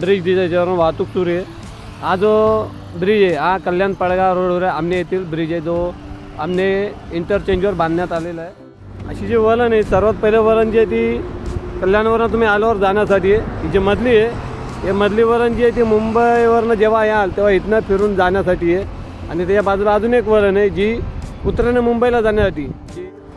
Bridge दिसत ज्याच्यावरून वाहतूक सुरू आहे. हा जो ब्रिज आहे. हा कल्याण पडगाव रोडवर आहे आमने येथील ब्रिज आहे जो आमने इंटरचेंजवर बांधण्यात आलेला आहे. अशी जी वलन आहे सर्वात पहिलं वलन जी आहे ती कल्याणवरून तुम्ही आल्यावर जाण्यासाठी आहे. ही जी मधली आहे हे मधली वरण जी आहे ती मुंबईवरनं जेव्हा याल तेव्हा इथनं फिरून जाण्यासाठी आहे. आणि त्याच्या बाजूला अजून एक वलन आहे जी उतरणे मुंबईला जाण्यासाठी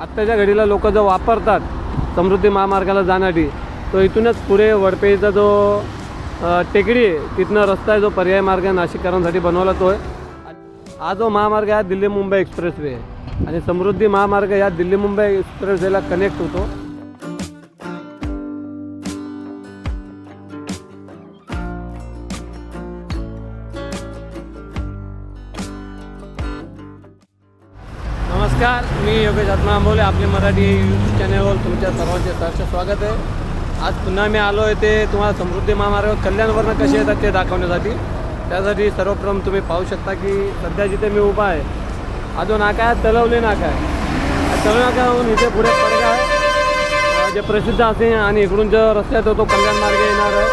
आत्ताच्या घडीला लोक जो वापरतात समृद्धी महामार्गाला जाण्यासाठी तो इथूनच पुढे वडपेचा जो टेकडी आहे तिथनं रस्ता आहे जो पर्याय मार्ग आहे नाशिककरांसाठी बनवला तो आहे. हा जो महामार्ग आहे दिल्ली मुंबई एक्सप्रेसवे आहे. आणि समृद्धी महामार्ग या दिल्ली मुंबई एक्सप्रेसवेला कनेक्ट होतो. नमस्कार मी योगेश आत्मा आंबोले आपले मराठी यूट्यूब चॅनलवर तुमच्या सर्वांचे सहर्ष स्वागत आहे. आज पुन्हा मी आलो आहे ते तुम्हाला समृद्धी महामार्ग कल्याणवरनं कसे येतात ते दाखवण्यासाठी. त्यासाठी सर्वप्रथम तुम्ही पाहू शकता की सध्या जिथे मी उभा आहे हा जो नाका आहे तलवले नाका आहे. हा तलव नाकाहून इथे पुढे पडगा आहे. जे प्रसिद्ध असे आणि इकडून जो रस्ता येतो तो कल्याण मार्ग येणार आहे.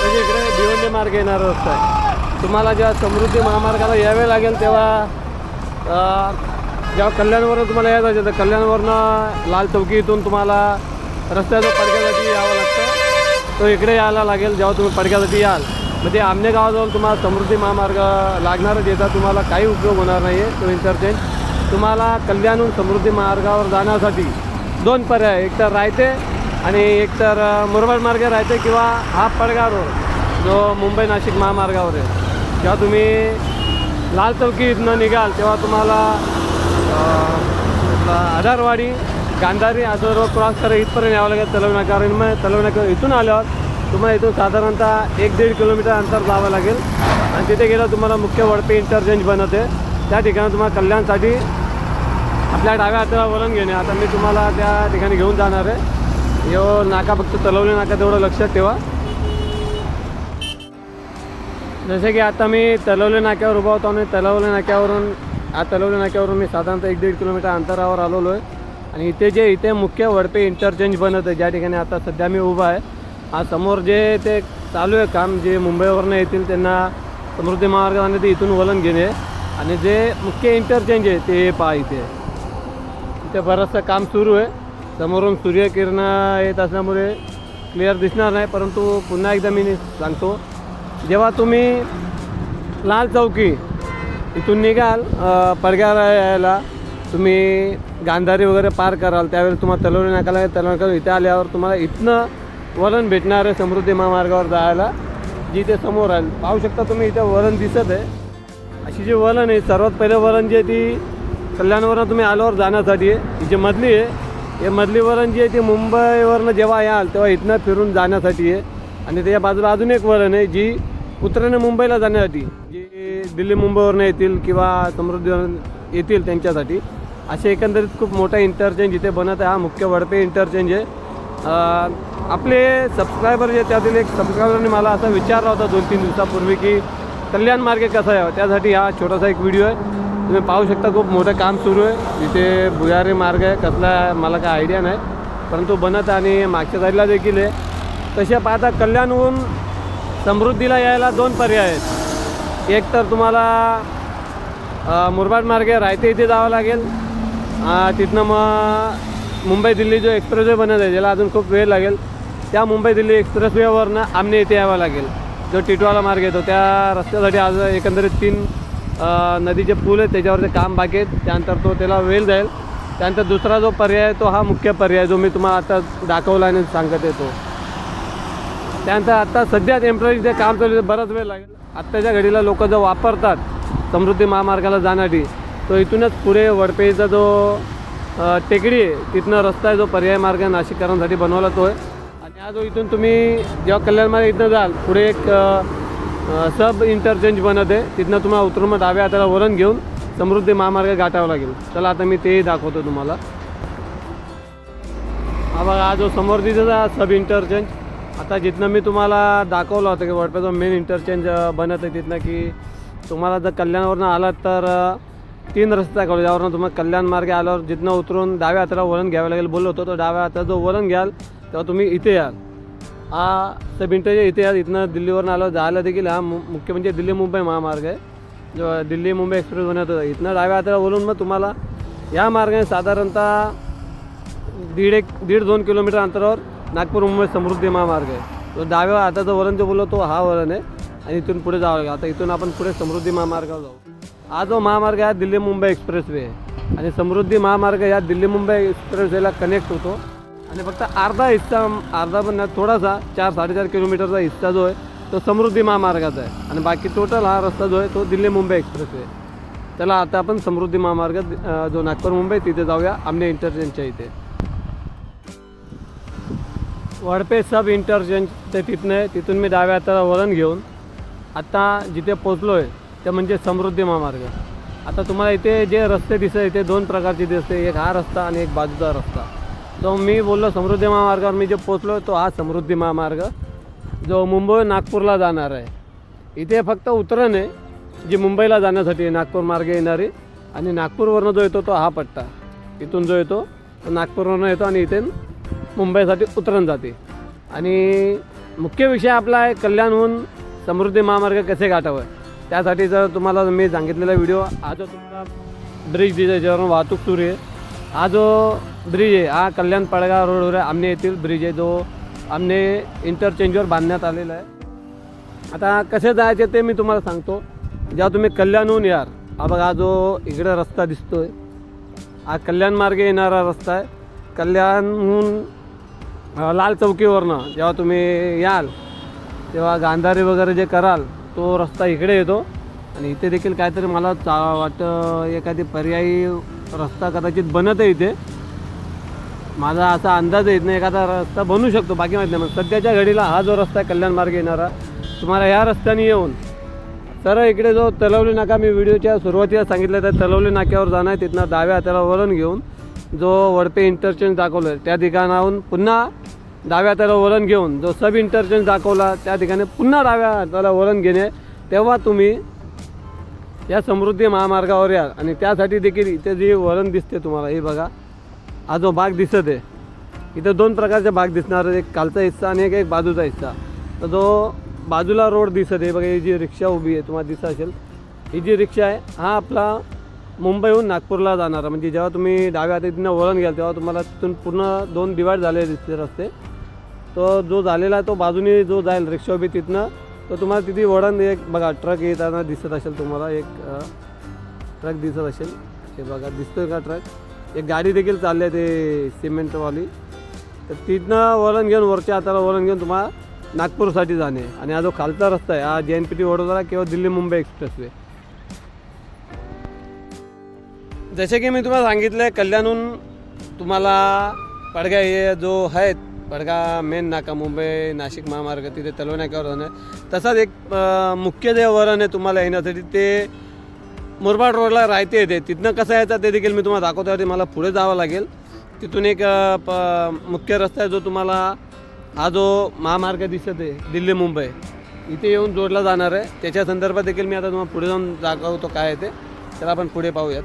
म्हणजे इकडे भिवंडी मार्ग येणारा रस्ता आहे. तुम्हाला जेव्हा समृद्धी महामार्गाला यावे लागेल तेव्हा जेव्हा कल्याणवरून तुम्हाला यायचं असेल तर कल्याणवरनं लाल चौकी इथून तुम्हाला रस्त्याचं पडक्यासाठी यावं लागतं. तो इकडे यायला लागेल जेव्हा तुम्ही पडक्यासाठी याल. म्हणजे आमने गावाजवळ तुम्हाला समृद्धी महामार्ग लागणारच याचा तुम्हाला काही उपयोग होणार नाही आहे तो इंटरचेंज तुम्हाला कल्याणहून समृद्धी मार्गावर जाण्यासाठी दोन पर्याय. एक तर रायते आणि एक तर मुरबाड मार्ग रायते किंवा हा पडगा रोड जो मुंबई नाशिक महामार्गावर आहे. जेव्हा तुम्ही लाल चौकी इथनं निघाल तेव्हा तुम्हाला आधारवाडी गांधारी आजवर क्रॉस करा इथपर्यंत यावं लागेल तलवनाका आणि मग तलवनाका इथून आल्यावर तुम्हाला इथून साधारणतः एक दीड किलोमीटर अंतर जावं लागेल. आणि तिथे गेलं तुम्हाला मुख्य वडपे इंटरचेंज बनवते. त्या ठिकाणी तुम्हाला कल्याणसाठी आपल्या डाव्या हाताला वळण घेणे. आता मी तुम्हाला त्या ठिकाणी घेऊन जाणार आहे. यो नाका फक्त तलवले नाका तेवढं लक्षात ठेवा. जसे की आता मी तलवले नाक्यावर उभा होतो आणि तलवले नाक्यावरून हा तलवले नाक्यावरून मी साधारणतः एक दीड किलोमीटर अंतरावर आलेलो आहे. आणि इथे जे इथे मुख्य वडपे इंटरचेंज बनत आहे ज्या ठिकाणी आता सध्या मी उभा आहे हा समोर जे ते चालू आहे काम जे मुंबईवरनं येतील त्यांना समृद्धी महामार्गाने ते इथून वलन घेणे. आणि जे मुख्य इंटरचेंज आहे ते पहा इथे. इथे बरंचसं काम सुरू आहे. समोरून सूर्यकिरणं येत असल्यामुळे क्लिअर दिसणार नाही परंतु पुन्हा एकदा मी सांगतो जेव्हा तुम्ही लाल चौकी इथून निघाल पडग्याला यायला तुम्ही गांधारी वगैरे पार कराल त्यावेळी तुम्हाला तलवली नाकाला तलवणार इथे आल्यावर तुम्हाला इथनं वलन भेटणार आहे समृद्धी महामार्गावर जायला जी समोर आहे पाहू शकता तुम्ही इथे वळण दिसत आहे. अशी जी वलन आहे सर्वात पहिलं वळण जी आहे ती कल्याणवरून तुम्ही आल्यावर जाण्यासाठी आहे. ही जी मधली आहे हे मधली वरण जी आहे ती मुंबईवरनं जेव्हा याल तेव्हा इथनं फिरून जाण्यासाठी आहे. आणि त्याच्या बाजूला अजून एक वळण आहे जी कुत्र्याने मुंबईला जाण्यासाठी जी दिल्ली मुंबईवरनं येतील किंवा समृद्धीवरून येतील त्यांच्यासाठी. असे एकंदरीत खूप मोठा इंटरचेंज इथे बनत आहे. हा मुख्य वडपे इंटरचेंज आहे. आपले सबस्क्रायबर जे त्यातील एक सबस्क्रायबरने मला असा विचारला होता दोन तीन दिवसापूर्वी की कल्याण मार्ग कसा आहे? त्यासाठी हा छोटासा एक व्हिडिओ आहे. तुम्ही पाहू शकता खूप मोठं काम सुरू आहे. इथे भुयारी मार्ग आहे. कसला मला काय आयडिया नाही. परंतु बनत आणि मागच्या साईडला देखील आहे. तसे पाहता कल्याणहून समृद्धीला यायला दोन पर्याय आहेत. एक तर तुम्हाला मुरबाड मार्गे रायते इथे जावं लागेल. तिथनं मग मुंबई दिल्ली जो एक्सप्रेसवे बनत आहे ज्याला अजून खूप वेळ लागेल त्या मुंबई दिल्ली एक्सप्रेसवेवरनं आमने इथे यावं लागेल. जो टिटवाला मार्ग येतो त्या रस्त्यासाठी आज एकंदरीत तीन नदीचे पूल आहेत त्याच्यावरचे काम बाकी आहेत. त्यानंतर तो त्याला वेळ जाईल. त्यानंतर दुसरा जो पर्याय तो हा मुख्य पर्याय जो मी तुम्हाला आता दाखवला आणि सांगत येतो. त्यानंतर आत्ता सध्या टेंपररी जे काम चालू बराच वेळ लागेल. आत्ताच्या घडीला लोक जो वापरतात समृद्धी महामार्गाला जाण्यासाठी तो इथूनच पुढे वडपेचा जो टेकडी आहे तिथनं रस्ता आहे जो पर्याय मार्ग आहे नाशिककरांसाठी बनवला तो आहे आणि हा जो इथून तुम्ही जेव्हा कल्याण मार्ग इथनं जाल पुढे एक सब इंटरचेंज बनत आहे. तिथनं तुम्हाला उतरून मग डाव्या हाताला वरण घेऊन समृद्धी महामार्ग गाठावा लागेल. चला आता मी तेही दाखवतो तुम्हाला. हा बघा हा जो समोर दिसत सब इंटरचेंज आता जिथनं मी तुम्हाला दाखवलं होतं की वडपेचा मेन इंटरचेंज बनत आहे तिथनं की तुम्हाला जर कल्याणवरनं आलात तर तीन रस्ते दाखवले. त्यावरनं तुम्हाला कल्याण मार्गे आल्यावर जिथनं उतरून डाव्या हाताला वळण घ्यावं लागेल बोललो होतो तो डाव्या हाताला जो वळण घ्याल तेव्हा तुम्ही इथे याल. हा तर इंटरचेंज इथे याल. इथनं दिल्लीवरून आलो जायला देखील हा मु- मुख्य म्हणजे दिल्ली मुंबई महामार्ग आहे. जो दिल्ली मुंबई एक्सप्रेस बनवत होता इथनं डाव्या हाताला वळून मग तुम्हाला या मार्गाने साधारणतः दीड एक दीड दोन किलोमीटर अंतरावर नागपूर मुंबई समृद्धी महामार्ग आहे. तो डाव्या हाताचं वळण जो बोललो तो हा वळण आहे. आणि इथून पुढे जावं लागेल. आता इथून आपण पुढे समृद्धी महामार्गावर जाऊ. हा जो महामार्ग आहे दिल्ली मुंबई एक्सप्रेसवे. आहे आणि समृद्धी महामार्ग या दिल्ली मुंबई एक्सप्रेसवेला कनेक्ट होतो. आणि फक्त अर्धा हिस्सा अर्धा पण थोडासा चार साडेचार किलोमीटरचा हिस्सा जो आहे तो समृद्धी महामार्गाचा आहे. आणि बाकी टोटल हा रस्ता जो आहे तो दिल्ली मुंबई एक्सप्रेसवे. आहे त्याला आता आपण समृद्धी महामार्ग जो नागपूर मुंबई तिथे जाऊया. आमने इंटरचेंजच्या इथे. वडपे सब इंटरचेंज ते तिथनं आहे तिथून मी डाव्या हाताला वळण घेऊन आत्ता जिथे पोचलो आहे ते म्हणजे समृद्धी महामार्ग. आता तुम्हाला इथे जे रस्ते दिसत इथे दोन प्रकारचे दिसते. एक हा रस्ता आणि एक बाजूचा रस्ता. तो मी बोललो समृद्धी महामार्गावर मी जे पोचलो तो हा समृद्धी महामार्ग. जो मुंबई नागपूरला जाणार आहे. इथे फक्त उतरण आहे जी मुंबईला जाण्यासाठी नागपूर मार्गे येणारी. आणि नागपूरवरनं जो येतो तो हा पट्टा. इथून जो येतो तो नागपूरवरनं येतो आणि इथे मुंबईसाठी उतरण जाते. आणि मुख्य विषय आपला आहे कल्याणहून समृद्धी महामार्ग कसे गाठावं? त्यासाठी जर तुम्हाला मी सांगितलेला व्हिडिओ हा जो तुम्हाला ब्रिज दिसतो ज्यावरून वाहतूक सुरू आहे हा जो ब्रिज आहे हा कल्याण पडगा रोडवर आहे आमने येथील ब्रिज आहे जो आमने इंटरचेंजवर बांधण्यात आलेला आहे. आता कसे जायचे ते मी तुम्हाला सांगतो. जेव्हा तुम्ही कल्याणहून यार हा बघा हा जो इकडे रस्ता आहे हा कल्याण मार्गे येणारा रस्ता आहे. कल्याणहून लाल चौकीवरनं जेव्हा तुम्ही याल तेव्हा गांधारी वगैरे जे कराल तो रस्ता इकडे येतो आणि इथे देखील काहीतरी मला चा वाटतं एखादी पर्यायी रस्ता कदाचित बनत आहे इथे. माझा असा अंदाज येत नाही एखादा रस्ता बनू शकतो बाकी माहीत नाही मग सध्याच्या घडीला हा जो रस्ता आहे कल्याण मार्ग येणारा तुम्हाला ह्या रस्त्याने येऊन सरळ इकडे जो तलवली नाका मी व्हिडिओच्या सुरुवातीला सांगितलं तर तलवली नाक्यावर जाणं आहे तिथनं डाव्या हाताला वळण घेऊन जो वडपे इंटरचेंज दाखवलं आहे त्या ठिकाणाहून पुन्हा डाव्या त्याला वरण घेऊन जो सब इंटरचेंज दाखवला त्या ठिकाणी पुन्हा डाव्या हाताला वरण घेणे तेव्हा तुम्ही या समृद्धी महामार्गावर या. आणि त्यासाठी देखील इथे जे वरण दिसते तुम्हाला हे बघा. हा जो भाग दिसत आहे इथं दोन प्रकारचे भाग दिसणार एक कालचा हिस्सा आणि एक एक बाजूचा हिस्सा. तर जो बाजूला रोड दिसत आहे बघा ही जी रिक्षा उभी आहे तुम्हाला दिसत असेल. ही जी रिक्षा आहे हा आपला मुंबईहून नागपूरला जाणारा. म्हणजे जेव्हा तुम्ही डाव्या हातीनं वळण घ्याल तेव्हा तुम्हाला तिथून पूर्ण दोन डिवाईड झालेले दिसते रस्ते. तो जो झालेला आहे तो बाजूने जो जाईल रिक्षा उभी तिथनं तर तुम्हाला तिथे वळण एक बघा ट्रक येताना दिसत असेल तुम्हाला एक ट्रक दिसत असेल. हे बघा दिसतोय का ट्रक एक गाडी देखील चालली आहे ते सिमेंटवाली. तर तिथनं वळण घेऊन वरच्या हाताला वळण घेऊन तुम्हाला नागपूरसाठी जाणे. आणि हा जो खालचा रस्ता आहे हा जे एन पी टी वडोदरा किंवा दिल्ली मुंबई एक्सप्रेसवे. जसे की मी तुम्हाला सांगितलं कल्याणहून तुम्हाला पडगा हे जो आहे मेन नाका मुंबई नाशिक महामार्ग तिथे तलवण्याकावर जाणं आहे. तसाच एक मुख्य जे वरण आहे तुम्हाला येण्यासाठी. ते मुरबाड रोडला राहते येते. तिथनं कसं यायचं ते देखील मी तुम्हाला दाखवत्यासाठी मला पुढे जावं लागेल. तिथून एक प मुख्य रस्ता आहे जो तुम्हाला हा जो महामार्ग दिसत आहे दिल्ली मुंबई. इथे येऊन जोडला जाणार आहे. त्याच्या संदर्भात देखील मी आता तुम्हाला पुढे जाऊन दाखवतो काय आहे ते. तर आपण पुढे पाहूयात.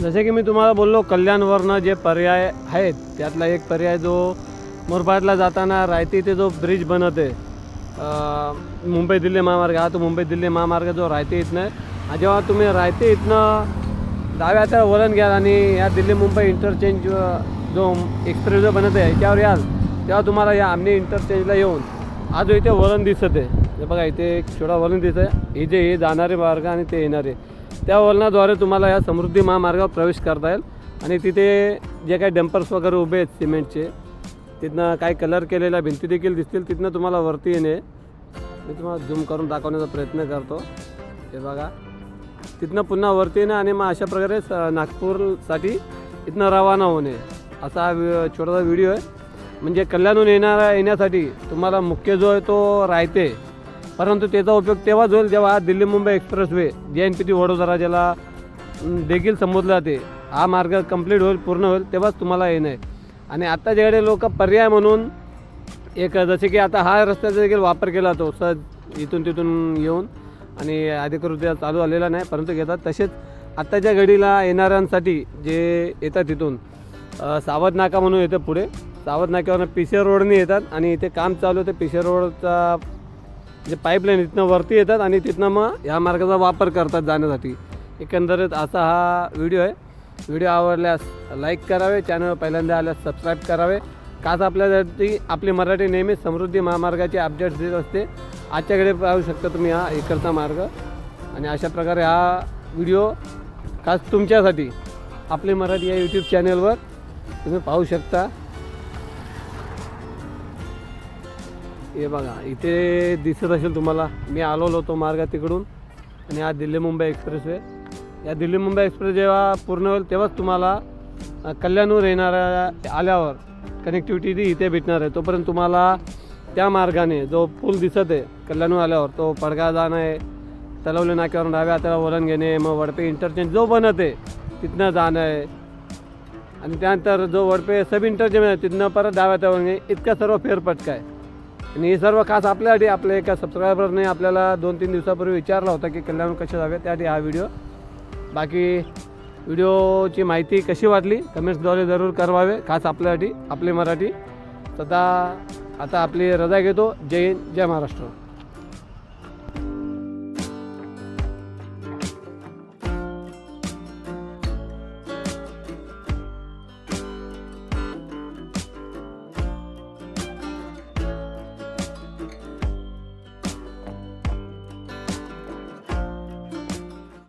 जसे की मी तुम्हाला बोललो कल्याणवरनं जे पर्याय आहेत त्यातला एक पर्याय जो मुरबाडला जाताना रायते ते जो ब्रिज बनत आहे मुंबई दिल्ली महामार्ग हा तो मुंबई दिल्ली महामार्ग जो रायते इथनं आहे. जेव्हा तुम्ही रायते इथनं डाव्या तर वळण घ्याल आणि या दिल्ली मुंबई इंटरचेंज जो एक्सप्रेस जो बनत आहे याच्यावर याल तेव्हा तुम्हाला या आमने इंटरचेंजला येऊन आज इथे वळण दिसत आहे. बघा इथे एक छोटा वळण दिसत आहे. हे जे हे जाणारे मार्ग आणि ते येणारे. त्या वळणाद्वारे तुम्हाला या समृद्धी महामार्गावर प्रवेश करता येईल. आणि तिथे जे काही डंपर्स वगैरे उभे आहेत सिमेंटचे तिथनं काही कलर केलेल्या भिंती देखील दिसतील. तिथनं तुम्हाला वरती येणे. मी तुम्हाला झूम करून दाखवण्याचा प्रयत्न करतो. हे बघा. तिथनं पुन्हा वरती येणं आणि मग अशा प्रकारे स नागपूरसाठी इथनं रवाना होणे. असा हा छोटासा व्हिडिओ आहे. म्हणजे कल्याणहून येणारा येण्यासाठी तुम्हाला मुख्य जो आहे तो राहते परंतु त्याचा उपयोग तेव्हाच होईल जेव्हा दिल्ली मुंबई एक्सप्रेसवे जे एन पी टी वडोदरा ज्याला देखील संबोधलं जाते हा मार्ग कंप्लीट होईल पूर्ण होईल तेव्हाच तुम्हाला येणं. आहे आणि आत्ताच्याकडे लोक पर्याय म्हणून एक जसे की आता हा रस्त्याचा देखील वापर केला जातो सहज इथून तिथून येऊन आणि अधिकृत चालू आलेला नाही परंतु घेतात. तसेच आत्ताच्या घडीला येणाऱ्यांसाठी जे येतात तिथून सावध नाका म्हणून येतं पुढे. सावध नाक्यावरून पिशे रोडने येतात आणि इथे काम चालू होते पिशे रोडचा म्हणजे जे पाईपलाईन इथनं वरती येतात आणि तिथनं मग ह्या मार्गाचा वापर करतात जाण्यासाठी. एकंदरीत असा हा व्हिडिओ आहे. व्हिडिओ आवडल्यास लाईक करावे चॅनल पहिल्यांदा आल्यास सबस्क्राईब करावे. काच आपल्यासाठी आपली मराठी नेहमी समृद्धी महामार्गाचे अपडेट्स देत असते. आजच्याकडे पाहू शकता तुम्ही हा इकडचा मार्ग. आणि अशा प्रकारे हा व्हिडिओ खास तुमच्यासाठी आपली मराठी या यूट्यूब चॅनलवर तुम्ही पाहू शकता. हे बघा इथे दिसत असेल तुम्हाला मी आलेलो होतो मार्ग तिकडून आणि हा दिल्ली मुंबई एक्सप्रेसवे. या दिल्ली मुंबई एक्सप्रेस जेव्हा पूर्ण होईल तेव्हाच तुम्हाला कल्याणवर येणाऱ्या आल्यावर कनेक्टिव्हिटी ती इथे भेटणार आहे. तोपर्यंत तुम्हाला त्या मार्गाने जो पूल दिसत आहे कल्याणवर आल्यावर तो पडगा जाणं आहे तलवले नाक्यावरून डाव्या हाताला वळण घेणे मग वडपे इंटरचेंज जो बनत आहे तिथनं जाणं आहे. आणि त्यानंतर जो वडपे सब इंटरचेंज आहे तिथनं परत डाव्या हातावर घेणे इतका सर्व फेरपटका आहे. आणि हे सर्व खास आपल्यासाठी आपल्या एका सबस्क्रायबरने आपल्याला दोन तीन दिवसापूर्वी विचारला होता की कल्याण कसे जावे त्यासाठी हा व्हिडिओ बाकी व्हिडिओची माहिती कशी वाटली कमेंट्सद्वारे जरूर करवावे खास आपल्यासाठी आपली मराठी. तथा आता आपली रजा घेतो. जय हिंद जय महाराष्ट्र.